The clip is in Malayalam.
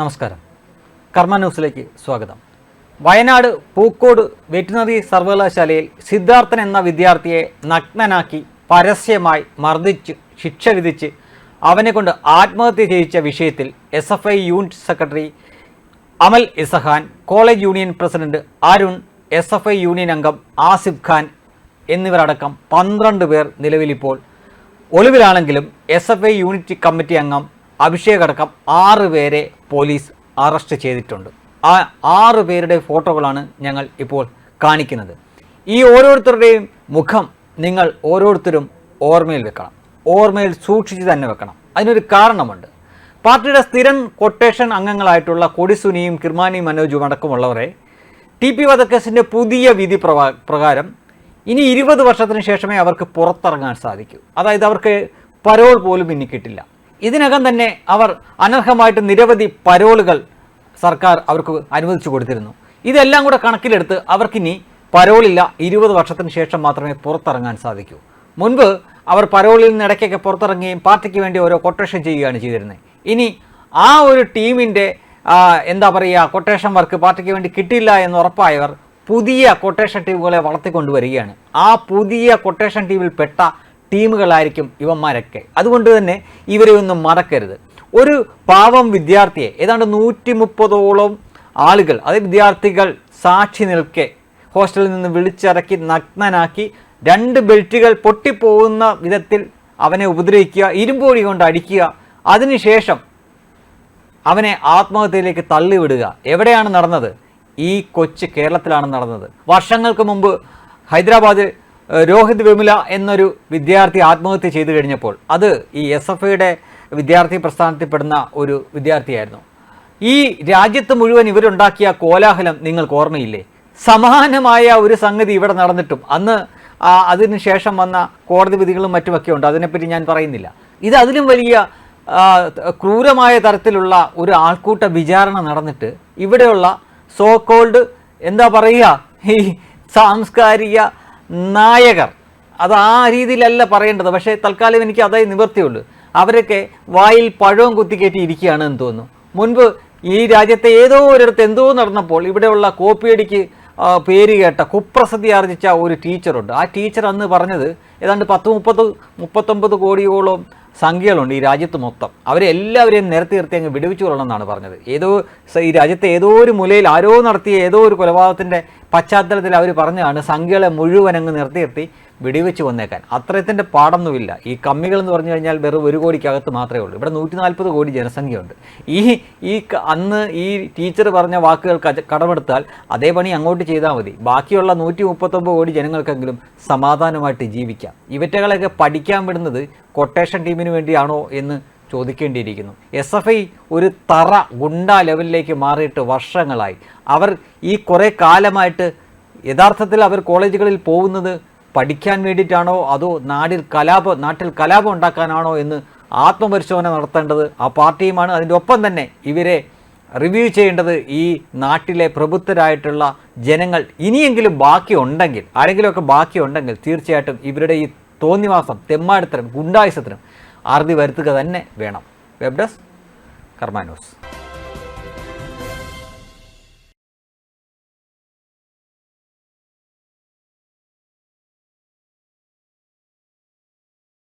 നമസ്കാരം. കർമ്മ ന്യൂസിലേക്ക് സ്വാഗതം. വയനാട് പൂക്കോട് വെറ്റിനറി സർവകലാശാലയിൽ സിദ്ധാർത്ഥൻ എന്ന വിദ്യാർത്ഥിയെ നഗ്നനാക്കി പരസ്യമായി മർദ്ദിച്ച് ശിക്ഷ വിധിച്ച് അവനെ കൊണ്ട് ആത്മഹത്യ ചെയ്യിച്ച വിഷയത്തിൽ S F I unit secretary Amal Isahan college union president Arun S F I union അംഗം ആസിഫ് ഖാൻ എന്നിവരടക്കം പന്ത്രണ്ട് പേർ നിലവിലിപ്പോൾ ഒളിവിലാണെങ്കിലും S F I unit committee അംഗം അഭിഷേക് അടക്കം ആറ് പേരെ പോലീസ് അറസ്റ്റ് ചെയ്തിട്ടുണ്ട്. ആ ആറ് പേരുടെ ഫോട്ടോകളാണ് ഞങ്ങൾ ഇപ്പോൾ കാണിക്കുന്നത്. ഈ ഓരോരുത്തരുടെയും മുഖം നിങ്ങൾ ഓരോരുത്തരും ഓർമ്മയിൽ വെക്കണം. ഓർമ്മയിൽ സൂക്ഷിച്ച് തന്നെ വെക്കണം. അതിനൊരു കാരണമുണ്ട്. പാർട്ടിയുടെ സ്ഥിരം കൊട്ടേഷൻ അംഗങ്ങളായിട്ടുള്ള കൊടിസുനിയും കിർമാനി മനോജും അടക്കമുള്ളവരെ ടി പി വധക്കേസിന്റെ പുതിയ വിധി പ്രകാരം ഇനി ഇരുപത് വർഷത്തിന് ശേഷമേ അവർക്ക് പുറത്തിറങ്ങാൻ സാധിക്കൂ. അതായത് അവർക്ക് പരോൾ പോലും ഇനി കിട്ടില്ല. ഇതിനകം തന്നെ അവർ അനർഹമായിട്ട് നിരവധി പരോളുകൾ സർക്കാർ അവർക്ക് അനുവദിച്ചു കൊടുത്തിരുന്നു. ഇതെല്ലാം കൂടെ കണക്കിലെടുത്ത് അവർക്കിനി പരോളില്ല ഇരുപത് വർഷത്തിന് ശേഷം മാത്രമേ പുറത്തിറങ്ങാൻ സാധിക്കൂ. മുൻപ് അവർ പരോളിൽ നിന്ന് ഇടയ്ക്കൊക്കെ പുറത്തിറങ്ങുകയും പാർട്ടിക്ക് വേണ്ടി ഓരോ കൊട്ടേഷൻ ചെയ്യുകയാണ് ചെയ്തിരുന്നത്. ഇനി ആ ഒരു ടീമിന്റെ എന്താ പറയുക കൊട്ടേഷൻ വർക്ക് പാർട്ടിക്ക് വേണ്ടി കിട്ടില്ല എന്ന് ഉറപ്പായവർ പുതിയ കൊട്ടേഷൻ ടീമുകളെ വളർത്തിക്കൊണ്ടുവരികയാണ്. ആ പുതിയ കൊട്ടേഷൻ ടീമിൽ പെട്ട ടീമുകളായിരിക്കും ഇവന്മാരൊക്കെ. അതുകൊണ്ട് തന്നെ ഇവരെ ഒന്നും മറക്കരുത്. ഒരു പാവം വിദ്യാർത്ഥിയെ ഏതാണ്ട് നൂറ്റി മുപ്പതോളം ആളുകൾ അതായത് വിദ്യാർത്ഥികൾ സാക്ഷി നിൽക്കെ ഹോസ്റ്റലിൽ നിന്ന് വിളിച്ചിറക്കി നഗ്നനാക്കി രണ്ട് ബെൽറ്റുകൾ പൊട്ടിപ്പോകുന്ന വിധത്തിൽ അവനെ ഉപദ്രവിക്കുക ഇരുമ്പോടി കൊണ്ട് അടിക്കുക. അതിനുശേഷം അവനെ ആത്മഹത്യയിലേക്ക് തള്ളിവിടുക. എവിടെയാണ് നടന്നത്? ഈ കൊച്ച് കേരളത്തിലാണ് നടന്നത്. വർഷങ്ങൾക്ക് മുമ്പ് ഹൈദരാബാദിൽ രോഹിത് വിമല എന്നൊരു വിദ്യാർത്ഥി ആത്മഹത്യ ചെയ്തു കഴിഞ്ഞപ്പോൾ അത് ഈ എസ് എഫ് ഐയുടെ വിദ്യാർത്ഥി പ്രസ്ഥാനത്തിൽപ്പെടുന്ന ഒരു വിദ്യാർത്ഥിയായിരുന്നു. ഈ രാജ്യത്ത് മുഴുവൻ ഇവരുണ്ടാക്കിയ കോലാഹലം നിങ്ങൾക്ക് ഓർമ്മയില്ലേ? സമാനമായ ഒരു സംഗതി ഇവിടെ നടന്നിട്ടും. അന്ന് അതിനുശേഷം അതിന് ശേഷം വന്ന കോടതി വിധികളും മറ്റുമൊക്കെ ഉണ്ട്. അതിനെപ്പറ്റി ഞാൻ പറയുന്നില്ല. ഇത് അതിലും വലിയ ക്രൂരമായ തരത്തിലുള്ള ഒരു ആൾക്കൂട്ട വിചാരണ നടന്നിട്ട് ഇവിടെയുള്ള സോ കോൾഡ് എന്താ പറയുക? ഈ സാംസ്കാരിക നായകർ. അത് ആ രീതിയിലല്ല പറയേണ്ടത്. പക്ഷേ തൽക്കാലം എനിക്ക് അതേ നിവർത്തിയുള്ളൂ അവരൊക്കെ വായിൽ പഴവും കുത്തിക്കയറ്റി ഇരിക്കുകയാണ് എന്ന് തോന്നുന്നു. മുൻപ് ഈ രാജ്യത്തെ ഏതോ ഒരിടത്ത് എന്തോ നടന്നപ്പോൾ ഇവിടെയുള്ള കോപ്പിയടിക്ക് പേര് കേട്ട കുപ്രസിദ്ധി ആർജിച്ച ഒരു ടീച്ചറുണ്ട്. ആ ടീച്ചർ അന്ന് പറഞ്ഞത് ഏതാണ്ട് പത്ത് മുപ്പത് മുപ്പത്തൊമ്പത് കോടിയോളം സംഖ്യകളുണ്ട് ഈ രാജ്യത്ത് മൊത്തം. അവരെല്ലാവരെയും നിരത്തി നിർത്തി അങ്ങ് വിടുവിച്ചു കൊള്ളണം എന്നാണ് പറഞ്ഞത്. ഏതോ ഈ രാജ്യത്തെ ഏതോ ഒരു മൂലയിൽ ആരോ നടത്തിയ ഏതോ ഒരു കൊലപാതകത്തിന്റെ പശ്ചാത്തലത്തിൽ അവർ പറഞ്ഞതാണ് സംഖ്യകളെ മുഴുവൻ അങ്ങ് നിർത്തി നിർത്തി വെടിവെച്ച് വന്നേക്കാൻ അത്രയത്തിന്റെ പാടൊന്നുമില്ല. ഈ കമ്മികൾ എന്ന് പറഞ്ഞു കഴിഞ്ഞാൽ വെറും ഒരു കോടിക്കകത്ത് മാത്രമേ ഉള്ളൂ. ഇവിടെ നൂറ്റി നാൽപ്പത് കോടി ജനസംഖ്യയുണ്ട്. ഈ ഈ അന്ന് ഈ ടീച്ചർ പറഞ്ഞ വാക്കുകൾ കടമെടുത്താൽ അതേ പണി അങ്ങോട്ട് ചെയ്താൽ മതി. ബാക്കിയുള്ള നൂറ്റി മുപ്പത്തൊമ്പത് കോടി ജനങ്ങൾക്കെങ്കിലും സമാധാനമായിട്ട് ജീവിക്കാം. ഇവറ്റകളെയൊക്കെ പഠിക്കാൻ വിടുന്നത് കൊട്ടേഷൻ ടീമിന് വേണ്ടിയാണോ എന്ന് ചോദിക്കേണ്ടിയിരിക്കുന്നു. എസ് എഫ് ഐ ഒരു തറ ഗുണ്ട ലെവലിലേക്ക് മാറിയിട്ട് വർഷങ്ങളായി. അവർ ഈ കുറേ കാലമായിട്ട് യഥാർത്ഥത്തിൽ അവർ കോളേജുകളിൽ പോകുന്നത് പഠിക്കാൻ വേണ്ടിയിട്ടാണോ? അതോ നാടിൽ കലാപം നാട്ടിൽ കലാപം ഉണ്ടാക്കാനാണോ എന്ന് ആത്മപരിശോധന നടത്തേണ്ടത് ആ പാർട്ടിയുമാണ്. അതിന്റെ ഒപ്പം തന്നെ ഇവരെ റിവ്യൂ ചെയ്യേണ്ടത് ഈ നാട്ടിലെ പ്രബുദ്ധരായിട്ടുള്ള ജനങ്ങൾ ഇനിയെങ്കിലും ബാക്കിയുണ്ടെങ്കിൽ ആരെങ്കിലുമൊക്കെ ബാക്കിയുണ്ടെങ്കിൽ തീർച്ചയായിട്ടും ഇവരുടെ ഈ തോന്നിവാസം തെമ്മാടിത്തരം ഗുണ്ടായുസത്തിനും അറുതി വരുത്തുക തന്നെ വേണം. വെബ്ഡസ് കർമാനോസ്